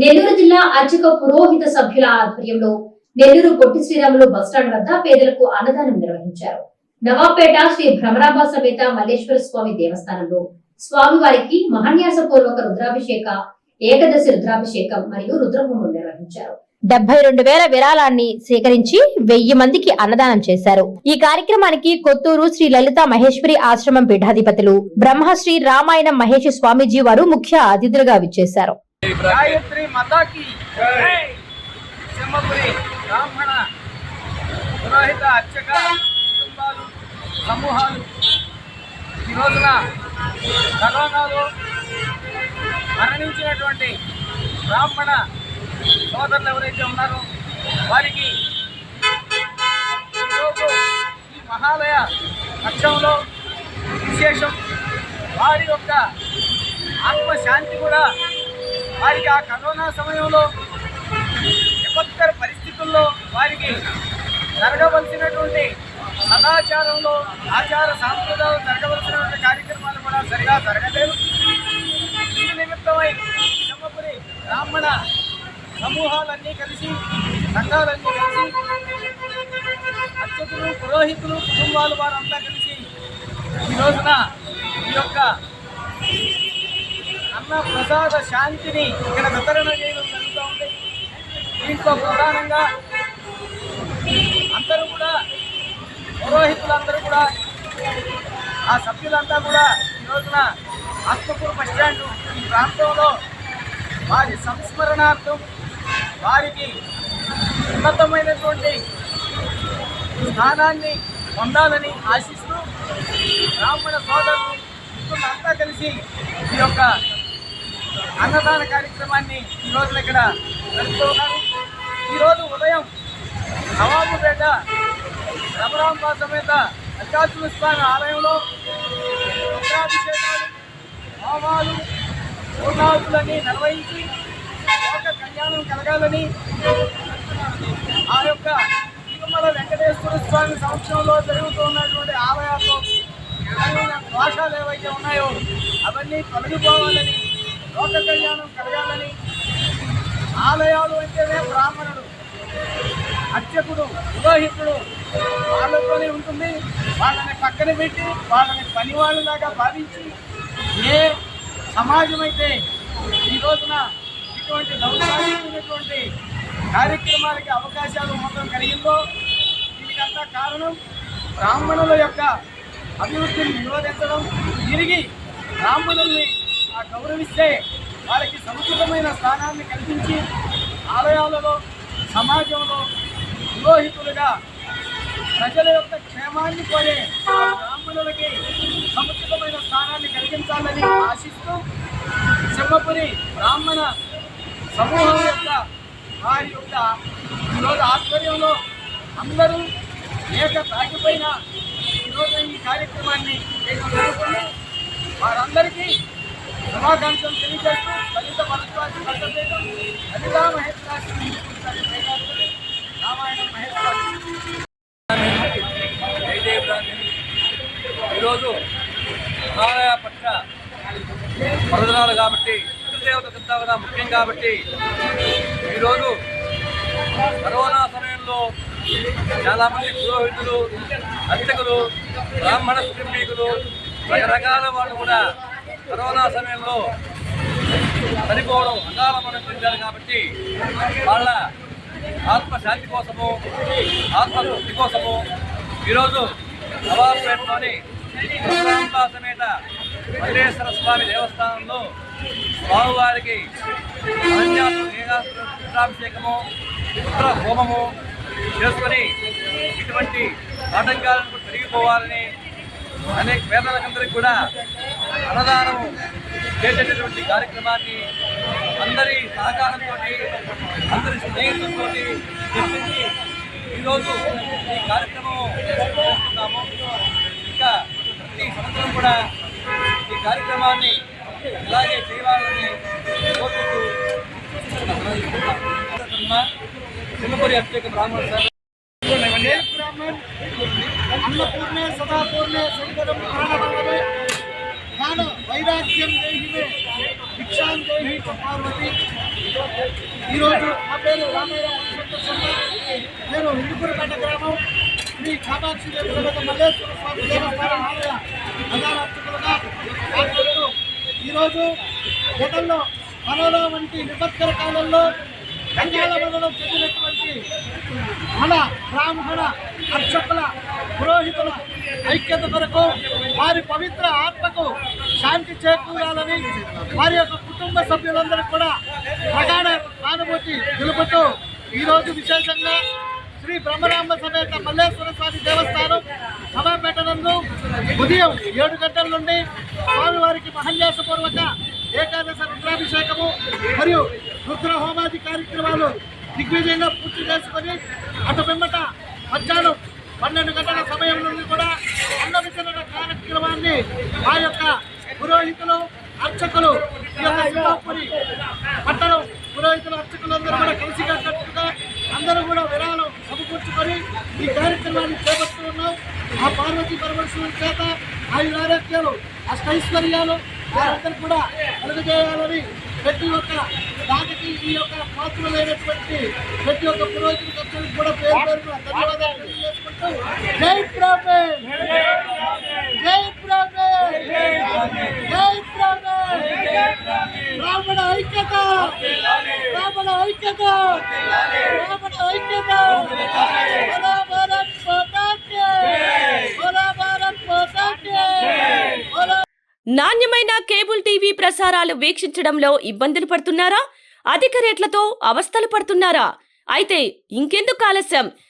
నెల్లూరు జిల్లా అర్చక పురోహిత సభ్యుల ఆధ్వర్యంలో నెల్లూరు పొట్టి శ్రీరాములు బస్టాండ్ వద్ద పేదలకు అన్నదానం నిర్వహించారు. నవాపేట శ్రీ భ్రమరాంబ సమేత మల్లేశ్వర స్వామి దేవస్థానంలో స్వామివారికి మహాన్యాస పూర్వక రుద్రాభిషేక ఏకదశి రుద్రాభిషేకం మరియు రుద్రహోమం నిర్వహించారు. డెబ్బై రెండు వేల విరాళాన్ని సేకరించి వెయ్యి మందికి అన్నదానం చేశారు. ఈ కార్యక్రమానికి కొత్తూరు శ్రీ లలిత మహేశ్వరి ఆశ్రమం పీఠాధిపతులు బ్రహ్మశ్రీ రామాయణం మహేష్ స్వామీజీ వారు ముఖ్య అతిథులుగా విచ్చేశారు. గాయత్రి మతాకి సింహపురి బ్రాహ్మణ పురోహిత అర్చక కుటుంబాలు సమూహాలు. ఈ రోజున కరోనాలో మరణించినటువంటి బ్రాహ్మణ సోదరులు ఎవరైతే ఉన్నారో వారికి ఈరోజు ఈ మహాలయ పక్షంలో విశేషం వారి యొక్క ఆత్మశాంతి కూడా వారికి ఆ కరోనా సమయంలో విపత్కర పరిస్థితుల్లో వారికి జరగవలసినటువంటి సదాచారంలో ఆచార సాంప్రదాయాలు జరగవలసినటువంటి కార్యక్రమాలు కూడా సరిగా జరగలేదు. ఈ నిమిత్తమై బ్రహ్మపురి బ్రాహ్మణ సమూహాలన్నీ కలిసి సంఘాలన్నీ కలిసి అర్చకులు పురోహితులు కుటుంబాలు వారంతా కలిసి ఈ రోజున ఈ యొక్క అన్న ప్రసాద శాంతిని ఇక్కడ వితరణ చేయడం జరుగుతూ ఉంది. దీంట్లో ప్రధానంగా అందరూ కూడా పురోహితులందరూ కూడా ఆ సభ్యులంతా కూడా ఈ రోజున ఆత్మకూరు బస్ స్టాండ్ ఈ ప్రాంతంలో వారి సంస్మరణార్థం వారికి ఉన్నతమైనటువంటి స్థానాన్ని పొందాలని ఆశిస్తూ బ్రాహ్మణ సోదరులు అంతా కలిసి ఈ యొక్క అన్నదాన కార్యక్రమాన్ని ఈ ఇక్కడ నడుపుతున్నారు ఈరోజు ఉదయం నవాబుపేట రమరాంబా సమేత అల్కాతుల స్వామి ఆలయంలో రుద్రాభిషేకాలు హోమాలు పూర్ణాహుతులని నిర్వహించి లోక కళ్యాణం కలగాలని ఆ యొక్క తిరుమల వెంకటేశ్వర స్వామి సంవత్సరంలో జరుగుతున్నటువంటి ఆలయాల్లో ఏమైనా ఏవైతే ఉన్నాయో అవన్నీ తొలగిపోవాలని లోక కళ్యాణం కలగాలని ఆలయాలు అంటేనే బ్రాహ్మణుడు అర్చకుడు పురోహితుడు వాళ్ళతోనే ఉంటుంది. వాళ్ళని పక్కన పెట్టి వాళ్ళని పని వాళ్ళలాగా భావించి ఏ సమాజం అయితే ఈ రోజున ఇటువంటి దౌర్భాగ్యమైనటువంటి కార్యక్రమాలకి అవకాశాలు మొత్తం కలిగిందో దీనికంతా కారణం బ్రాహ్మణుల యొక్క అభివృద్ధిని నిరోధించడం తిరిగి బ్రాహ్మణుల్ని ఆ గౌరవిస్తే వారికి సముచితమైన స్థానాన్ని కల్పించి ఆలయాలలో సమాజంలో పురోహితులుగా ప్రజల యొక్క క్షేమాన్ని కోరే బ్రాహ్మణులకి సముచితమైన స్థానాన్ని కలిగించాలని ఆశిస్తూ సింహపురి బ్రాహ్మణ సమూహం యొక్క వారి యొక్క ఈరోజు ఆధ్వర్యంలో అందరూ ఏక తాకిపైన ఈరోజు ఈ కార్యక్రమాన్ని నేను వారందరికీ శుభాకాంక్షలు తెలియజేస్తూ దళిత మనస్వాసి భద్రపేటం ఈరోజు మహాలయ పక్ష పర్వదినాలు కాబట్టి పితృదేవతకంతా కూడా ముఖ్యం కాబట్టి ఈరోజు కరోనా సమయంలో చాలామంది పురోహితులు అర్చకులు బ్రాహ్మణ కుటుంబీకులు రకరకాల వాళ్ళు కూడా కరోనా సమయంలో చనిపోవడం అకాల అనిపించారు కాబట్టి వాళ్ళ ఆత్మశాంతి కోసము ఆత్మతృప్తి కోసము ఈరోజు నవాబ్పేటలోని సమేత మల్లేశ్వర స్వామి దేవస్థానంలో స్వామివారికి రుద్రాభిషేకము రుద్ర హోమము చేసుకొని ఇటువంటి ఆటంకాలను తిరిగిపోవాలని అనేక పేదలకందరికీ కూడా అన్నదానం చేసేటటువంటి కార్యక్రమాన్ని అందరి సహకారంతో అందరి స్నేహితులతో చర్చించి ఈరోజు ఈ కార్యక్రమం చేస్తున్నాము. ఇంకా ప్రతి సంవత్సరం కూడా ఈ కార్యక్రమాన్ని ఇలాగే చేయాలని కోరుకుంటూ అభిషేక బ్రాహ్మణ అన్నపూర్ణే సదాపూర్ణే శంకరం జ్ఞాన వైరాగ్యం దేహిమే. భిక్షాం దేహి పార్వతి ఈరోజు నా పేరు రామారావు నేను హిందూపురపేట గ్రామం శ్రీ కామాక్షి మల్లేశ్వర స్వామి దేవస్థానం ఆలయ ప్రధానార్చకులుగా ఈరోజు గతంలో మనలో వంటి విపత్కర కాలంలో గంగాల వదనం చెందినటువంటి మన బ్రాహ్మణ అర్చకుల పురోహితుల ఐక్యత కొరకు వారి పవిత్ర ఆత్మకు శాంతి చేకూరాలని వారి యొక్క కుటుంబ సభ్యులందరూ కూడా ప్రగాఢ సానుభూతి తెలుపుతూ ఈరోజు విశేషంగా శ్రీ బ్రహ్మరాంబ సమేత మల్లేశ్వర స్వామి దేవస్థానం సభాపేట ఉదయం ఏడు గంటల నుండి స్వామివారికి మహల్యాసపూర్వక ఏకాదశ రుద్రాభిషేకము మరియు రుద్ర హోమాది కార్యక్రమాలు దిగ్విజయంగా పూర్తి చేసుకొని అటు పిమ్మట మధ్యాహ్నం పన్నెండు గంటల సమయం నుండి కూడా అన్న వితరణ కార్యక్రమాన్ని మా యొక్క పురోహితులు అర్చకులు సింహాపురి పట్టణం పురోహితులు అర్చకులందరూ కూడా కలిసికట్టుగా అందరూ కూడా విరాళం సమకూర్చుకొని ఈ కార్యక్రమాన్ని చేపడుతూ ఉన్నాం. ఆ పార్వతీ పరమేశ్వరుని చేత ఆయన ఆరోగ్యాలు అష్టైశ్వర్యాలు వారందరూ కూడా కలుగజేయాలని ప్రతి ఒక్క దానికి ఈ యొక్క పాత్రలైనటువంటి ప్రతి ఒక్క పురోహితుల కూడా పేరు పేరున జై ప్రభే జై ప్రభే జై ప్రభే బ్రాహ్మణ ఐక్యత! బ్రాహ్మణ ఐక్యత! బ్రాహ్మణ ఐక్యత! బోలా భారత్ మాతాకి బోలా భారత్ మాతాకి నాణ్యమైన కేబుల్ టీవీ ప్రసారాలు వీక్షించడంలో ఇబ్బందులు పడుతున్నారా? అధిక రేట్లతో అవస్థలు పడుతున్నారా? అయితే ఇంకెందుకు ఆలస్యం?